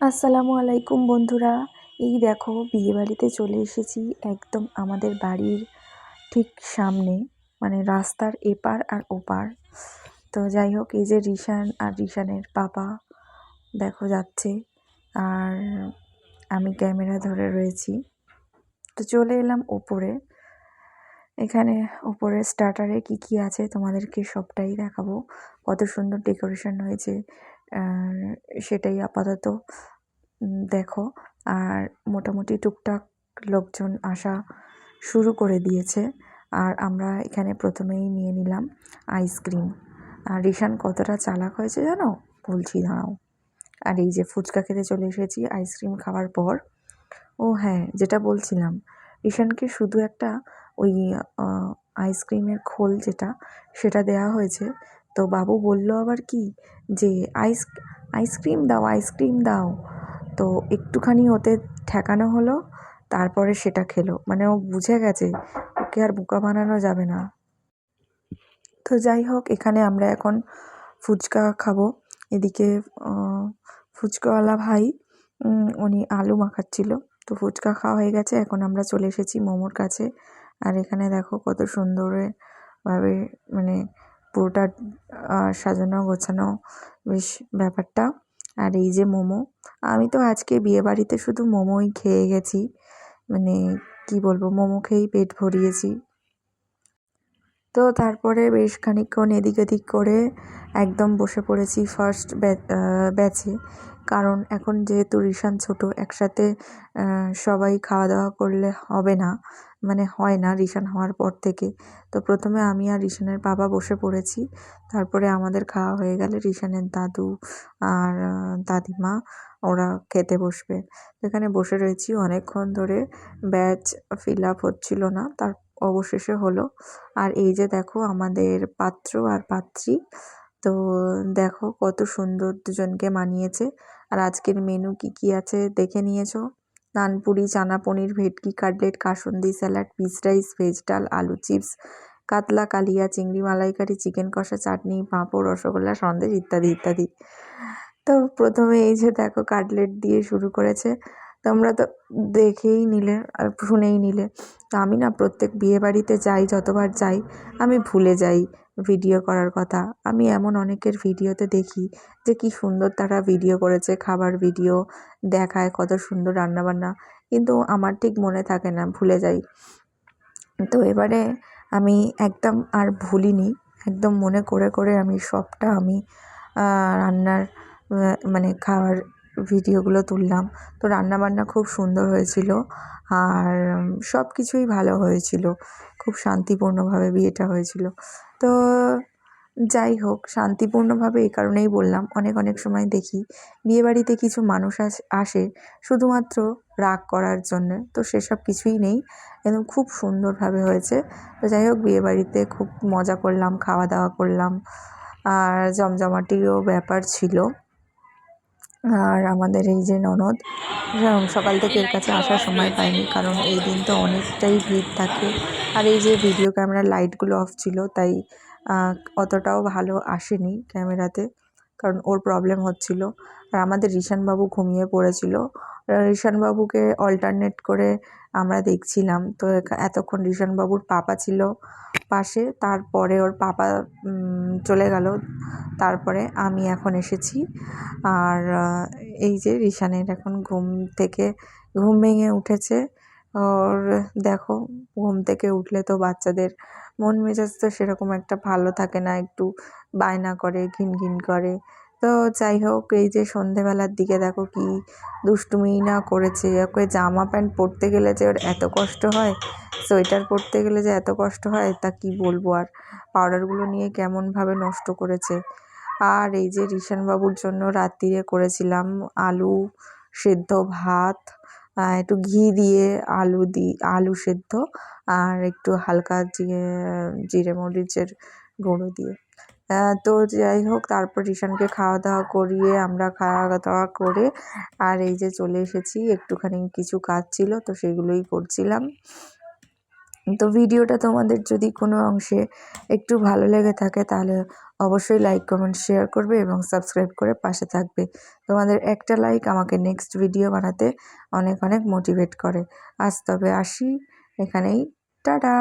আসসালামু আলাইকুম বন্ধুরা। এই দেখো, বিয়েবাড়িতে চলে এসেছি একদম আমাদের বাড়ির ঠিক সামনে মানে রাস্তার এপার আর ওপার। তো যাই হোক, এই যে রিশান আর রিশানের পাপা দেখো যাচ্ছে, আর আমি ক্যামেরা ধরে রয়েছি। তো চলে এলাম ওপরে। এখানে ওপরে স্টার্টারে কি কি আছে তোমাদেরকে সবটাই দেখাবো। কত সুন্দর ডেকোরেশন হয়েছে। সেটাই আপাতত। দেখো, আর মোটামুটি টুকটাক লোকজন আসা শুরু করে দিয়েছে। আর আমরা এখানে প্রথমেই নিয়ে নিলাম আইসক্রিম। আর রিশান কতটা চালাক হয়েছে জানো? বলছি, দাঁড়াও। আর এই যে ফুচকা খেতে চলে এসেছি আইসক্রিম খাওয়ার পর। ও হ্যাঁ যেটা বলছিলাম, রিশানকে শুধু একটা ওই আইসক্রিমের খোল যেটা, সেটা দেয়া হয়েছে। তো বাবু বলল আবার কি যে, আইস, আইসক্রিম দাও আইসক্রিম দাও। তো একটুখানি ওতে ঠেকানো হলো, তারপরে সেটা খেলো। মানে ও বুঝে গেছে, ওকে আর বোকা বানানো যাবে না। তো যাই হোক, এখানে আমরা এখন ফুচকা খাব। এদিকে ফুচকাওয়ালা ভাই উনি আলু মাখাচ্ছিল। তো ফুচকা খাওয়া হয়ে গেছে, এখন আমরা চলে এসেছি মোমোর কাছে। আর এখানে দেখো কত সুন্দরভাবে মানে পুরোটা সাজানো, গোছানো বেশ ব্যাপারটা। আর এই যে মোমো, আমি তো আজকে বিয়েবাড়িতে শুধু মোমোই খেয়ে গেছি। মানে কি বলব, মোমো খেয়েই পেট ভরিয়েছি। তো তারপরে বেশ খানিকক্ষণ এদিক ওদিক করে একদম বসে পড়েছি ফার্স্ট ব্যাচে কারণ এখন যেহেতু রিশান ছোট, একসাথে সবাই খাওয়া দাওয়া করলে হবে না। মানে হয় না রিশান হওয়ার পর থেকে। তো প্রথমে আমি আর রিশানের বাবা বসে পড়েছি। তারপরে আমাদের খাওয়া হয়ে গেলে রিশানের দাদু আর দাদিমা ওরা খেতে বসবে। এখানে বসে রয়েছি। অনেকক্ষণ ধরে ব্যাচ ফিল আপ হচ্ছিল না। তার অবশেষে হলো। আর এই যে দেখো আমাদের পাত্র আর পাত্রী, তো দেখো কত সুন্দর দুজনকে মানিয়েছে। আর আজকের মেনু কি কি আছে দেখে নিয়েছো? নানপুরি, চানা পনির, ভেটকি, cutlet, kasundi salad, peas rice, veg ডাল, আলু চিপস, কাতলা, কালিয়া, চিংড়ি মালাইকারি, চিকেন কষা, চাটনি, পাঁপড়, রসগোল্লা, সন্দেশ ইত্যাদি ইত্যাদি। তো প্রথমে এই যে দেখো কাটলেট দিয়ে শুরু করেছে। তোমরা তো দেখেই নিলে আর শুনেই নিলে। তো আমি না প্রত্যেক বিয়েবাড়িতে যাই, যতবার যাই, আমি ভুলে যাই ভিডিও করার কথা। আমি এমন অনেকের ভিডিওতে দেখি যে কি সুন্দর তারা ভিডিও করেছে, খাবার ভিডিও দেখায়, কত সুন্দর রান্নাবান্না। কিন্তু আমার ঠিক মনে থাকে না, ভুলে যাই। তো এবারে আমি একদম আর ভুলিনি, একদম মনে করে করে আমি সবটা আমি রান্নার মানে খাওয়ার ভিডিওগুলো তুললাম। তো রান্নাবান্না খুব সুন্দর হয়েছিল আর সব কিছুই ভালো হয়েছিল। খুব শান্তিপূর্ণভাবে বিয়েটা হয়েছিল। তো যাই হোক, শান্তিপূর্ণভাবে এই কারণেই বললাম, অনেক অনেক সময় দেখি বিয়েবাড়িতে কিছু মানুষ আসে শুধুমাত্র রাগ করার জন্য। তো সেসব কিছুই নেই। একদম খুব সুন্দরভাবে হয়েছে। তো যাই হোক, বিয়েবাড়িতে খুব মজা করলাম, খাওয়া দাওয়া করলাম। আর জমজমাটিও ব্যাপার ছিল। আর আমাদের এই যে ননদ সকাল থেকে এর কাছে আসার সময় পায়নি কারণ এই দিন তো অনেকটাই ভিড় থাকে। আর এই যে ভিডিও ক্যামেরার লাইটগুলো অফ ছিল, তাই অতটাও ভালো আসেনি ক্যামেরাতে, কারণ ওর প্রবলেম হচ্ছিল। আর আমাদের রিশানবাবু ঘুমিয়ে পড়েছিল। রিশানবাবুকে অল্টারনেট করে আমরা দেখছিলাম। তো এতক্ষণ রিশানবাবুর পাপা ছিল। পাশে, তারপরে ওর পাপা চলে গেল। তারপরে আমি এখন এসেছি। আর এই যে রিশানের এখন ঘুম থেকে, ঘুম ভেঙে উঠেছে। ওর, দেখো, ঘুম থেকে উঠলে তো বাচ্চাদের মন মেজাজ তো সেরকম একটা ভালো থাকে না। একটু বায়না করে, ঘিন ঘিন করে। তো যাই হোক, এই যে সন্ধেবেলার দিকে দেখো কি দুষ্টুমি না করেছে, ওকে জামা প্যান্ট পরতে গেলে যে ওর এত কষ্ট হয়, সোয়েটার পরতে গেলে যে এত কষ্ট হয়, তা কি বলব আর? পাউডারগুলো নিয়ে কেমনভাবে নষ্ট করেছে। আর এই যে রিশানবাবুর জন্য রাত্রিরে করেছিলাম আলু সেদ্ধ ভাত একটু ঘি দিয়ে আলু দি, আলু সেদ্ধ আর একটু হালকা জিরে জিরে মরিচের গুঁড়ো দিয়ে। তো যাই হোক, তারপর রিশানকে খাওয়া দাওয়া করিয়ে আমরা খাওয়া দাওয়া করে আর এই যে চলে এসেছি। একটুখানি কিছু কাজ ছিল, তো সেগুলোই করছিলাম। তো ভিডিওটা তোমাদের যদি কোনো অংশে একটু ভালো লেগে থাকে, তাহলে অবশ্যই লাইক কমেন্ট শেয়ার করবে এবং সাবস্ক্রাইব করে পাশে থাকবে। তোমাদের একটা লাইক আমাকে নেক্সট ভিডিও বানাতে অনেক অনেক মোটিভেট করে। আজ তবে আসি, এখানেই। টাটা!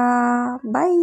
বাই